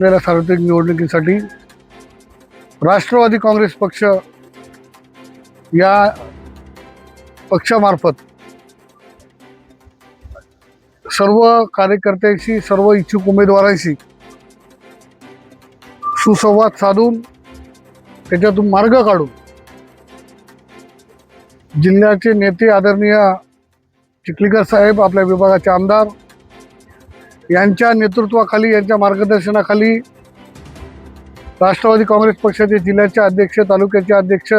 आपल्याला सार्वत्रिक निवडणुकीसाठी राष्ट्रवादी काँग्रेस पक्ष या पक्षामार्फत सर्व कार्यकर्त्यांशी सर्व इच्छुक उमेदवारांशी सुसंवाद साधून त्याच्यातून मार्ग काढून जिल्ह्याचे नेते आदरणीय चिखलीकर साहेब आपल्या विभागाचे आमदार यांच्या नेतृत्वाखाली यांच्या मार्गदर्शनाखाली राष्ट्रवादी काँग्रेस पक्षाचे जिल्ह्याचे अध्यक्ष तालुक्याचे अध्यक्ष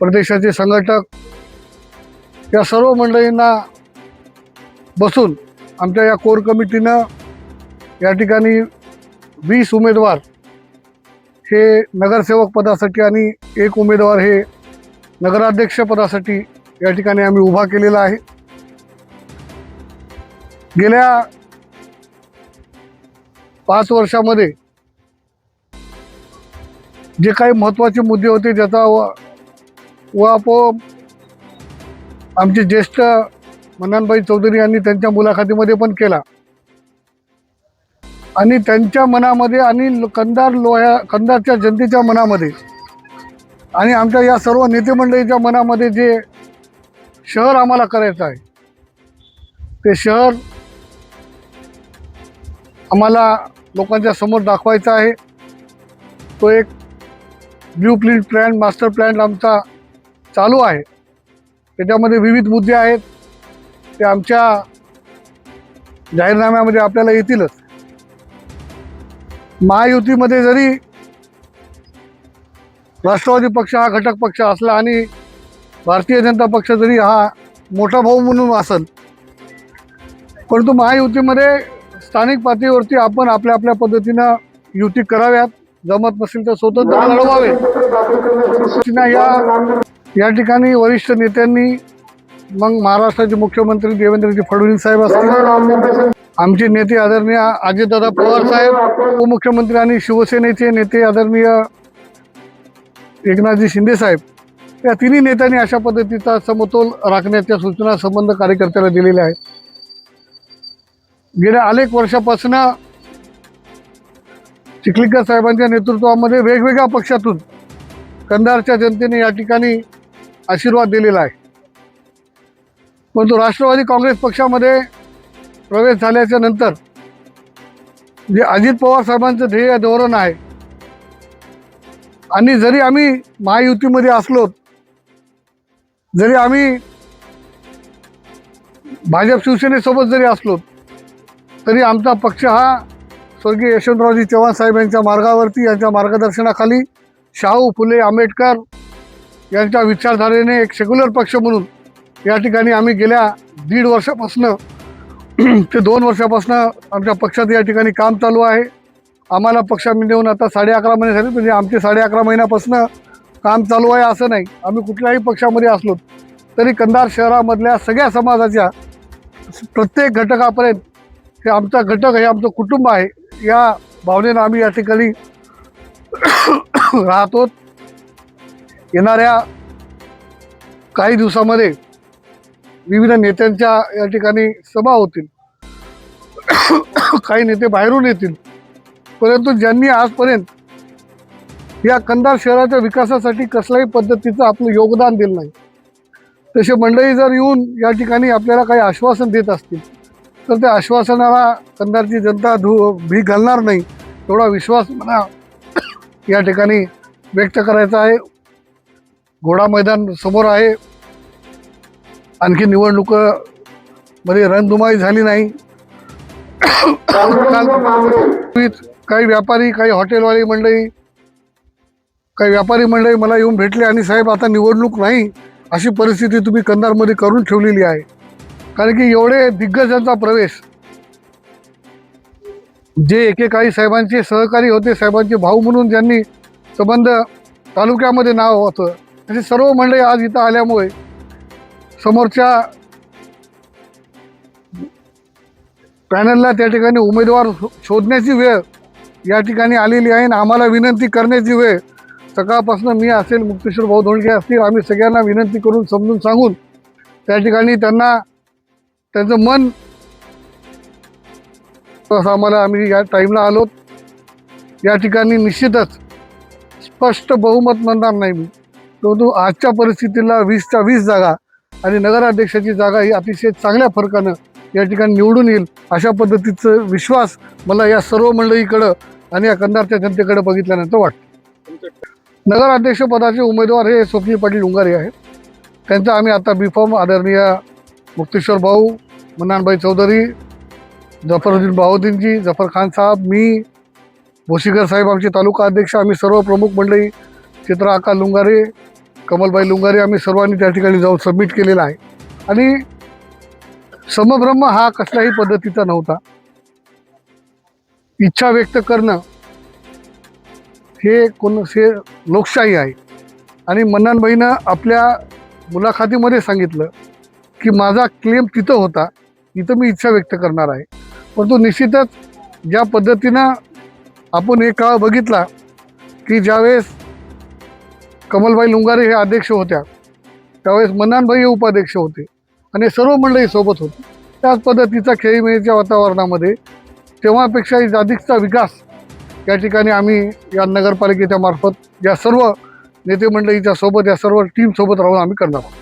प्रदेशाचे संघटक या सर्व मंडळींना बसून आमच्या या कोर कमिटीनं या ठिकाणी वीस उमेदवार हे नगरसेवक पदासाठी आणि एक उमेदवार हे नगराध्यक्ष पदासाठी या ठिकाणी आम्ही उभा केलेला आहे. गेल्या पाच वर्षामध्ये जे काही महत्त्वाचे मुद्दे होते ज्याचा व आपोआप आमचे ज्येष्ठ मनानबाई चौधरी यांनी त्यांच्या मुलाखतीमध्ये पण केला. आणि त्यांच्या मनामध्ये आणि कंदार लोह्या कंदारच्या जनतेच्या मनामध्ये आणि आमच्या या सर्व नेते मंडळीच्या मनामध्ये जे शहर आम्हाला करायचं आहे ते शहर आम्हाला लोकांच्या समोर दाखवायचा आहे. तो एक blueprint plan master plan आमचा चालू आहे. त्याच्यामध्ये विविध मुद्दे आहेत. ते आमच्या जाहीरनाम्यामध्ये आपल्याला येतीलच. महायुतीमध्ये जरी राष्ट्रवादी पक्ष हा घटक पक्ष असला आणि भारतीय जनता पक्ष जरी हा मोठा भाऊ म्हणून असेल परंतु महायुतीमध्ये स्थानिक पातळीवरती आपण आपल्या आपल्या पद्धतीनं युती कराव्यात. जमत नसेल तर स्वतंत्र लढवावे या या ठिकाणी वरिष्ठ नेत्यांनी मग महाराष्ट्राचे मुख्यमंत्री देवेंद्रजी फडणवीस साहेब असतील आमचे नेते आदरणीय अजितदादा पवार साहेब उपमुख्यमंत्री आणि शिवसेनेचे नेते आदरणीय एकनाथजी शिंदे साहेब या तिन्ही नेत्यांनी अशा पद्धतीचा समतोल राखण्याच्या सूचना संबंध कार्यकर्त्याला दिलेल्या आहेत. गेल्या अनेक वर्षापासून चिखलीकर साहेबांच्या नेतृत्वामध्ये वेगवेगळ्या पक्षातून कंधारच्या जनतेने या ठिकाणी आशीर्वाद दिलेला आहे. परंतु राष्ट्रवादी काँग्रेस पक्षामध्ये प्रवेश झाल्याच्यानंतर जे अजित पवार साहेबांचं ध्येय धोरण आहे आणि जरी आम्ही महायुतीमध्ये असलो जरी आम्ही भाजप शिवसेनेसोबत जरी असलो तरी आमचा पक्ष हा स्वर्गीय यशवंतरावजी चव्हाण साहेब यांच्या मार्गावरती यांच्या मार्गदर्शनाखाली शाहू फुले आंबेडकर यांच्या विचारधारेने एक सेक्युलर पक्ष म्हणून या ठिकाणी आम्ही गेल्या दीड वर्षापासनं ते दोन वर्षापासनं आमच्या पक्षात या ठिकाणी काम चालू आहे. आम्हाला पक्षामध्ये येऊन आता साडे अकरा महिने झाले म्हणजे आमचे साडे अकरा महिन्यापासनं काम चालू आहे असं नाही. आम्ही कुठल्याही पक्षामध्ये असलो तरी कंधार शहरामधल्या सगळ्या समाजाच्या प्रत्येक घटकापर्यंत हे आमचा घटक हे आमचं कुटुंब आहे. या भावनेनं आम्ही या ठिकाणी राहतो येणाऱ्या काही दिवसामध्ये विविध नेत्यांच्या या ठिकाणी सभा होतील. काही नेते बाहेरून येतील. परंतु ज्यांनी आजपर्यंत या कंधार शहराच्या विकासासाठी कसल्याही पद्धतीचं आपलं योगदान दिलं नाही. तसे मंडळी जर येऊन या ठिकाणी आपल्याला काही आश्वासन देत असतील तर त्या आश्वासनाला कंधारची जनता धू भी घालणार नाही एवढा विश्वास मला या ठिकाणी व्यक्त करायचा आहे. घोडा मैदान समोर आहे. आणखी निवडणुकमध्ये झाली नाही. काल काही व्यापारी काही हॉटेलवाली मंडळी काही व्यापारी मंडळी मला येऊन भेटले आणि साहेब आता निवडणूक नाही अशी परिस्थिती तुम्ही कंधारमध्ये करून ठेवलेली आहे. कारण की एवढे दिग्गजांचा प्रवेश जे एकेकाळी साहेबांचे सहकारी होते साहेबांचे भाऊ म्हणून ज्यांनी संबंध तालुक्यामध्ये नाव होतं असे सर्व मंडळी आज इथं आल्यामुळे समोरच्या पॅनलला त्या ठिकाणी उमेदवार शो- शोधण्याची वेळ या ठिकाणी आलेली आहे आणि आम्हाला विनंती करण्याची वेळ. सकाळपासून मी असेल मुक्तेश्वर भाऊ धोंडके असतील आम्ही सगळ्यांना विनंती करून समजून सांगून त्या ठिकाणी त्यांना त्यांचं मन तसं आम्हाला आम्ही या टाईमला आलो या ठिकाणी निश्चितच स्पष्ट बहुमत म्हणणार नाही मी. परंतु आजच्या परिस्थितीला वीसच्या वीस जागा आणि नगराध्यक्षाची जागा ही अतिशय चांगल्या फरकानं या ठिकाणी निवडून येईल अशा पद्धतीचं विश्वास मला या सर्व मंडळीकडं आणि या कंधारच्या जनतेकडे बघितल्यानंतर वाटतं. नगराध्यक्षपदाचे उमेदवार हे स्वप्नी पाटील डुंगारे आहेत. त्यांचा आम्ही आता बिफॉर्म आदरणीय मुक्तेश्वर भाऊ मन्नानभाई चौधरी जफरुद्दीन बाहुद्दीनजी जफर खान साहेब मी भोशीकर साहेब आमचे तालुका अध्यक्ष आम्ही सर्व प्रमुख मंडळी चित्रा आका लुंगारे कमलबाई लुंगारे आम्ही सर्वांनी त्या ठिकाणी जाऊन सबमिट केलेला आहे. आणि समब्रह्म हा कसल्याही पद्धतीचा नव्हता. इच्छा व्यक्त करणं हे कोण हे लोकशाही आहे. आणि मन्नानबाईनं आपल्या मुलाखतीमध्ये सांगितलं की माझा क्लेम तिथं होता इथं मी इच्छा व्यक्त करणार आहे. परंतु निश्चितच ज्या पद्धतीनं आपण एक काळ बघितला की ज्यावेळेस कमलबाई लुंगारे हे अध्यक्ष होत्या त्यावेळेस मनानभाई हे उपाध्यक्ष होते आणि सर्व मंडळी सोबत होती. त्याच पद्धतीचा खेळीमेळीच्या वातावरणामध्ये तेव्हापेक्षाही अधिकचा विकास या ठिकाणी आम्ही या नगरपालिकेच्या मार्फत या सर्व नेते मंडळीच्या सोबत या सर्व टीमसोबत राहून आम्ही करणार आहोत.